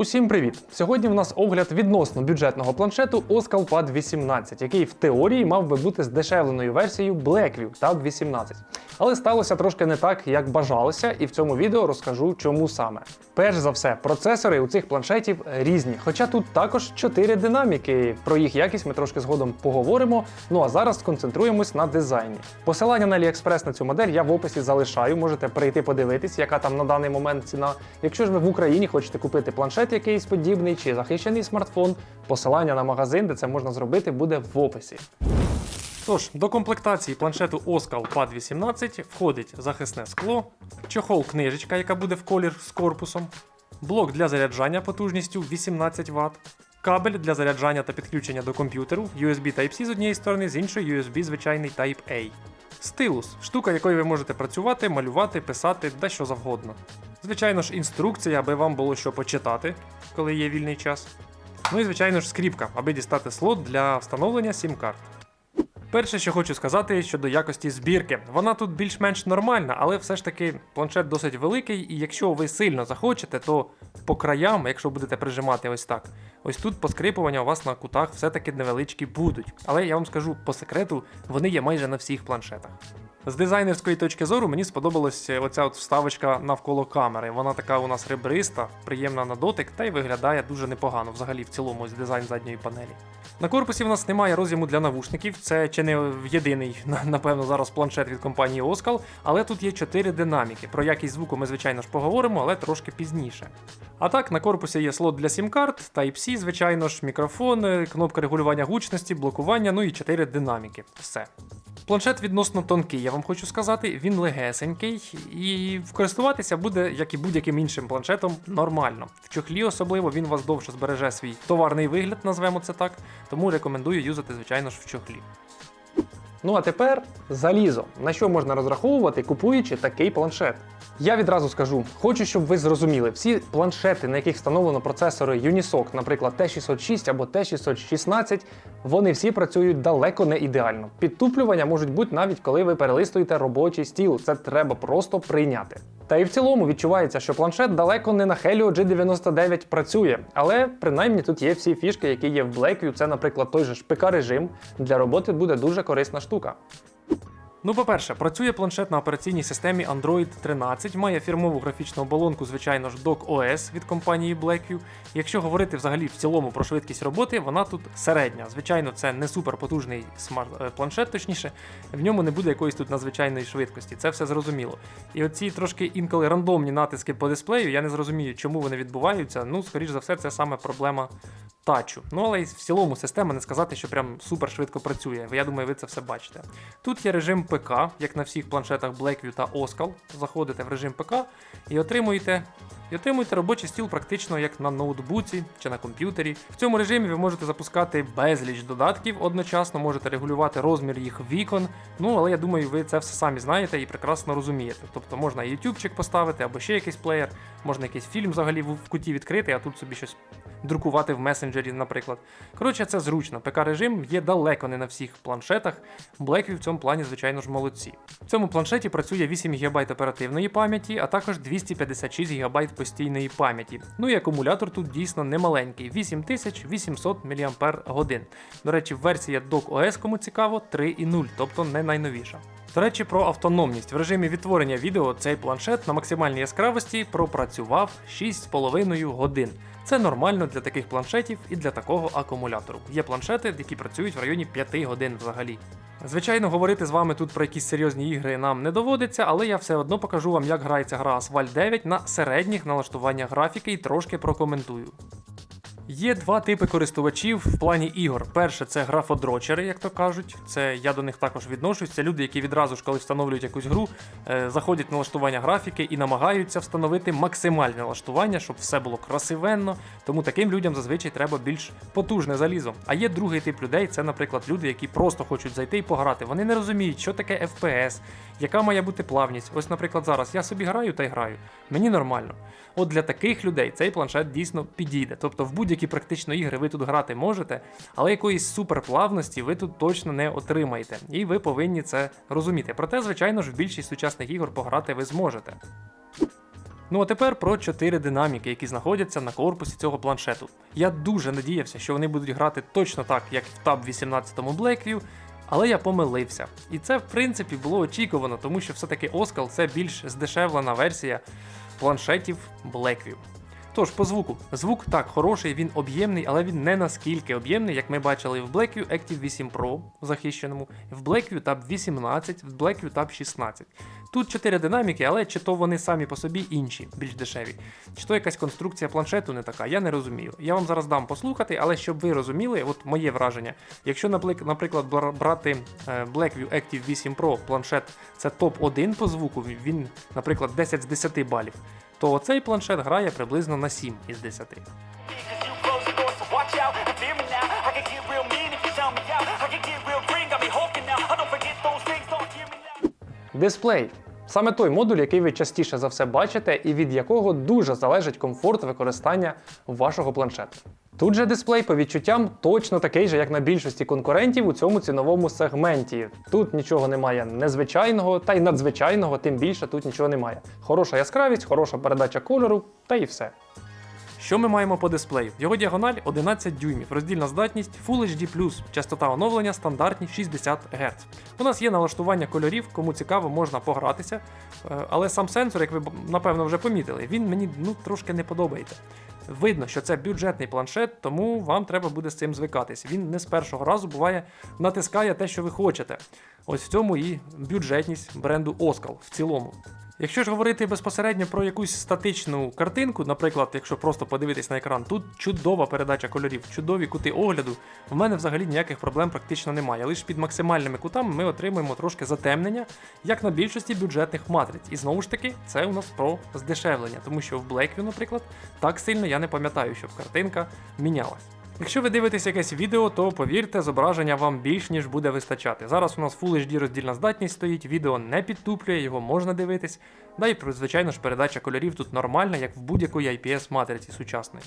Усім привіт! Сьогодні в нас огляд відносно бюджетного планшету Oscal Pad 18, який в теорії мав би бути здешевленою версією Blackview Tab 18. Але сталося трошки не так, як бажалося, і в цьому відео розкажу, чому саме. Перш за все, процесори у цих планшетів різні, хоча тут також 4 динаміки. Про їх якість ми трошки згодом поговоримо. Ну а зараз сконцентруємось на дизайні. Посилання на AliExpress на цю модель я в описі залишаю. Можете перейти подивитись, яка там на даний момент ціна. Якщо ж ви в Україні хочете купити планшет якийсь подібний чи захищений смартфон, посилання на магазин, де це можна зробити, буде в описі. Тож, до комплектації планшету Oscal Pad 18 входить захисне скло, чохол книжечка, яка буде в колір з корпусом, блок для заряджання потужністю 18 Вт, кабель для заряджання та підключення до комп'ютеру, USB Type-C з однієї сторони, з іншої USB звичайний Type-A. Стилус штука, якою ви можете працювати, малювати, писати, де що завгодно. Звичайно ж, інструкція, аби вам було що почитати, коли є вільний час. Ну і звичайно ж скріпка, аби дістати слот для встановлення сім-карт. Перше, що хочу сказати щодо якості збірки. Вона тут більш-менш нормальна, але все ж таки планшет досить великий, і якщо ви сильно захочете, то по краям, якщо будете прижимати ось так, ось тут поскрипування у вас на кутах все-таки невеличкі будуть. Але я вам скажу по секрету, вони є майже на всіх планшетах. З дизайнерської точки зору мені сподобалась оця от вставочка навколо камери. Вона така у нас ребриста, приємна на дотик та й виглядає дуже непогано взагалі в цілому ось дизайн задньої панелі. На корпусі в нас немає роз'єму для навушників, це чи не єдиний, напевно, зараз планшет від компанії Oskal, але тут є 4 динаміки. Про якість звуку ми, звичайно ж, поговоримо, але трошки пізніше. А так, на корпусі є слот для сім-карт, Type-C, звичайно ж, мікрофон, е, кнопка регулювання гучності, блокування, ну і 4 динаміки. Все. Планшет відносно тонкий, я вам хочу сказати, він легесенький і користуватися буде, як і будь-яким іншим планшетом, нормально. В чохлі особливо він вас довше збереже свій товарний вигляд, назвемо це так, тому рекомендую юзати, звичайно ж, в чохлі. Ну а тепер залізо. На що можна розраховувати, купуючи такий планшет? Я відразу скажу, хочу, щоб ви зрозуміли, всі планшети, на яких встановлено процесори Unisoc, наприклад, T606 або T616, вони всі працюють далеко не ідеально. Підтуплювання можуть бути навіть коли ви перелистуєте робочий стіл. Це треба просто прийняти. Та і в цілому відчувається, що планшет далеко не на Helio G99 працює, але принаймні тут є всі фішки, які є в Blackview. Це, наприклад, той же ж ПК-режим. Для роботи буде дуже корисна штука. Ну, по-перше, працює планшет на операційній системі Android 13, має фірмову графічну оболонку, звичайно ж, Dock OS від компанії Blackview. Якщо говорити взагалі в цілому про швидкість роботи, вона тут середня. Звичайно, це не суперпотужний е, планшет, точніше, в ньому не буде якоїсь тут надзвичайної швидкості, це все зрозуміло. І оці трошки інколи рандомні натиски по дисплею, я не зрозумію, чому вони відбуваються. Ну, скоріш за все, це саме проблема тачу. Ну, але й в цілому система не сказати, що прям супер швидко працює. Я думаю, ви це все бачите. Тут є режим ПК, як на всіх планшетах Blackview та Oskal. Заходите в режим ПК і отримуєте. І отримуєте робочий стіл практично як на ноутбуці чи на комп'ютері. В цьому режимі ви можете запускати безліч додатків одночасно, можете регулювати розмір їх вікон. Ну але я думаю, ви це все самі знаєте і прекрасно розумієте. Тобто можна ютубчик поставити або ще якийсь плеєр, можна якийсь фільм взагалі в куті відкрити, а тут собі щось друкувати в месенджері, наприклад. Коротше, це зручно. ПК-режим є далеко не на всіх планшетах. Blackview в цьому плані, звичайно ж, молодці. В цьому планшеті працює 8 ГБ оперативної пам'яті, а також 256 ГБ постійної пам'яті. Ну і акумулятор тут дійсно немаленький 8800 мАч. До речі, версія Dock OS, кому цікаво, 3.0, тобто не найновіша. До речі, про автономність. В режимі відтворення відео цей планшет на максимальній яскравості пропрацював 6,5 годин. Це нормально для таких планшетів і для такого акумулятору. Є планшети, які працюють в районі 5 годин взагалі. Звичайно, говорити з вами тут про якісь серйозні ігри нам не доводиться, але я все одно покажу вам, як грається гра Asphalt 9 на середніх налаштуваннях графіки і трошки прокоментую. Є два типи користувачів в плані ігор. Перше це графодрочери, як то кажуть. Це я до них також відношусь. Це люди, які відразу ж коли встановлюють якусь гру, е, заходять в налаштування графіки і намагаються встановити максимальне налаштування, щоб все було красивенно. Тому таким людям зазвичай треба більш потужне залізо. А є другий тип людей, це, наприклад, люди, які просто хочуть зайти і пограти. Вони не розуміють, що таке FPS, яка має бути плавність. Ось, наприклад, зараз я собі граю та й граю. Мені нормально. От для таких людей цей планшет дійсно підійде. Тобто в будь-які практично ігри ви тут грати можете, але якоїсь суперплавності ви тут точно не отримаєте. І ви повинні це розуміти. Проте, звичайно ж, в більшість сучасних ігор пограти ви зможете. Ну а тепер про чотири динаміки, які знаходяться на корпусі цього планшету. Я дуже надіявся, що вони будуть грати точно так, як в Tab 18 Blackview, але я помилився. І це, в принципі, було очікувано, тому що все-таки Оскал це більш здешевлена версія планшетів Blackview. Тож, по звуку. Звук так хороший, він об'ємний, але він не наскільки об'ємний, як ми бачили в Blackview Active 8 Pro захищеному, в Blackview Tab 18, в Blackview Tab 16. Тут 4 динаміки, але чи то вони самі по собі інші, більш дешеві, чи то якась конструкція планшету не така, я не розумію. Я вам зараз дам послухати, але щоб ви розуміли, от моє враження, якщо, наприклад, брати е, Blackview Active 8 Pro планшет це топ-1 по звуку, він, наприклад, 10 з 10 балів, то цей планшет грає приблизно на 7 із 10. Cause you close the door, so watch out and fear me now. I can get real mean if you tell me out. I can get real green, got me hulking now. I don't forget those things, don't hear me now. Дисплей. Саме той модуль, який ви частіше за все бачите, і від якого дуже залежить комфорт використання вашого планшету. Тут же дисплей по відчуттям точно такий же, як на більшості конкурентів у цьому ціновому сегменті. Тут нічого немає незвичайного, та й надзвичайного, тим більше тут нічого немає. Хороша яскравість, хороша передача кольору, та і все. Що ми маємо по дисплею? Його діагональ 11 дюймів, роздільна здатність Full HD+, частота оновлення стандартні 60 Гц. У нас є налаштування кольорів, кому цікаво, можна погратися. Е, Але сам сенсор, як ви напевно вже помітили, він мені ну, трошки не подобається. Видно, що це бюджетний планшет, тому вам треба буде з цим звикатись. Він не з першого разу буває натискає те, що ви хочете. Ось в цьому і бюджетність бренду Оскал в цілому. Якщо ж говорити безпосередньо про якусь статичну картинку, наприклад, якщо просто подивитись на екран, тут чудова передача кольорів, чудові кути огляду. В мене взагалі ніяких проблем практично немає. Лише під максимальними кутами ми отримуємо трошки затемнення, як на більшості бюджетних матриць. І знову ж таки, це у нас про здешевлення, тому що в Blackview, наприклад, так сильно я не пам'ятаю, щоб картинка мінялась. Якщо ви дивитесь якесь відео, то повірте, зображення вам більш ніж буде вистачати. Зараз у нас Full HD роздільна здатність стоїть, відео не підтуплює, його можна дивитись. Да і звичайно ж передача кольорів тут нормальна, як в будь-якої IPS матриці сучасної.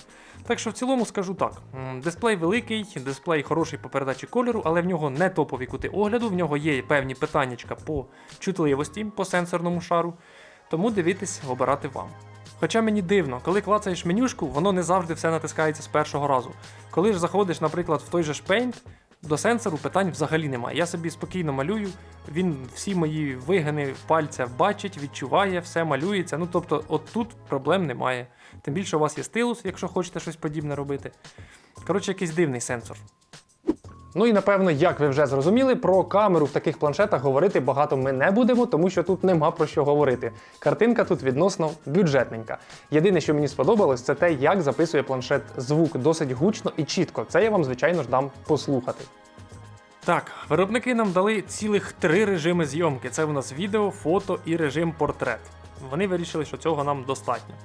Так що в цілому скажу так: дисплей великий, дисплей хороший по передачі кольору, але в нього не топові кути огляду, в нього є певні питаннячка по чутливості, по сенсорному шару. Тому дивитись, обирати вам. Хоча мені дивно, коли клацаєш менюшку, воно не завжди все натискається з першого разу. Коли ж заходиш, наприклад, в той же ж Paint, до сенсору питань взагалі немає. Я собі спокійно малюю, він всі мої вигини пальця бачить, відчуває, все малюється. Ну тобто, от тут проблем немає. Тим більше у вас є стилус, якщо хочете щось подібне робити. Коротше, якийсь дивний сенсор. Ну і напевно, як ви вже зрозуміли, про камеру в таких планшетах говорити багато ми не будемо, тому що тут нема про що говорити. Картинка тут відносно бюджетненька. Єдине, що мені сподобалось, це те, як записує планшет звук досить гучно і чітко. Це я вам, звичайно ж, дам послухати. Так, виробники нам дали цілих три режими зйомки: це у нас відео, фото і режим портрет. Вони вирішили, що цього нам достатньо.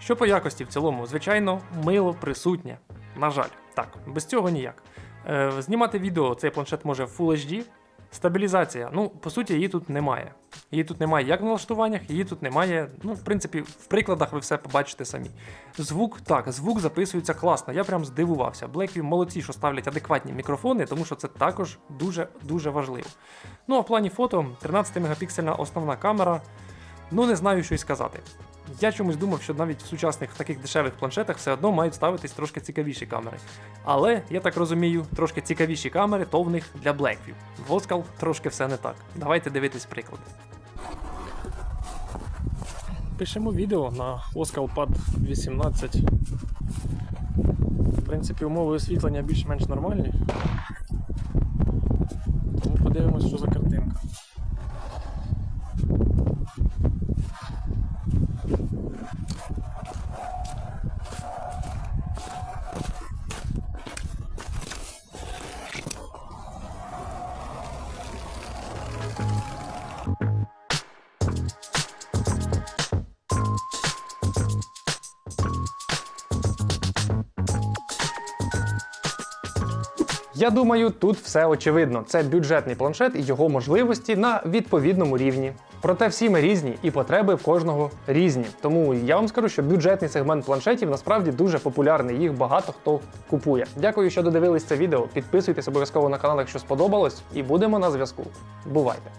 Що по якості в цілому, звичайно, мило присутнє. На жаль, так, без цього ніяк. Е, знімати відео цей планшет може в Full HD. Стабілізація, ну, по суті, її тут немає. Її тут немає як в налаштуваннях, її тут немає. Ну, в принципі, в прикладах ви все побачите самі. Звук, так, звук записується класно. Я прям здивувався. Blackview молодці, що ставлять адекватні мікрофони, тому що це також дуже-дуже важливо. Ну а в плані фото 13 мегапіксельна основна камера. Ну, не знаю, що й сказати. Я чомусь думав, що навіть в сучасних таких дешевих планшетах все одно мають ставитись трошки цікавіші камери. Але я так розумію, трошки цікавіші камери, то в них для Blackview. В Oskal трошки все не так. Давайте дивитись приклади. Пишемо відео на Oskal Pad 18. В принципі, умови освітлення більш-менш нормальні. Тому подивимось, що за Я думаю, тут все очевидно. Це бюджетний планшет і його можливості на відповідному рівні. Проте всі ми різні і потреби в кожного різні. Тому я вам скажу, що бюджетний сегмент планшетів насправді дуже популярний. Їх багато хто купує. Дякую, що додивились це відео. Підписуйтесь обов'язково на канал, якщо сподобалось, і будемо на зв'язку. Бувайте!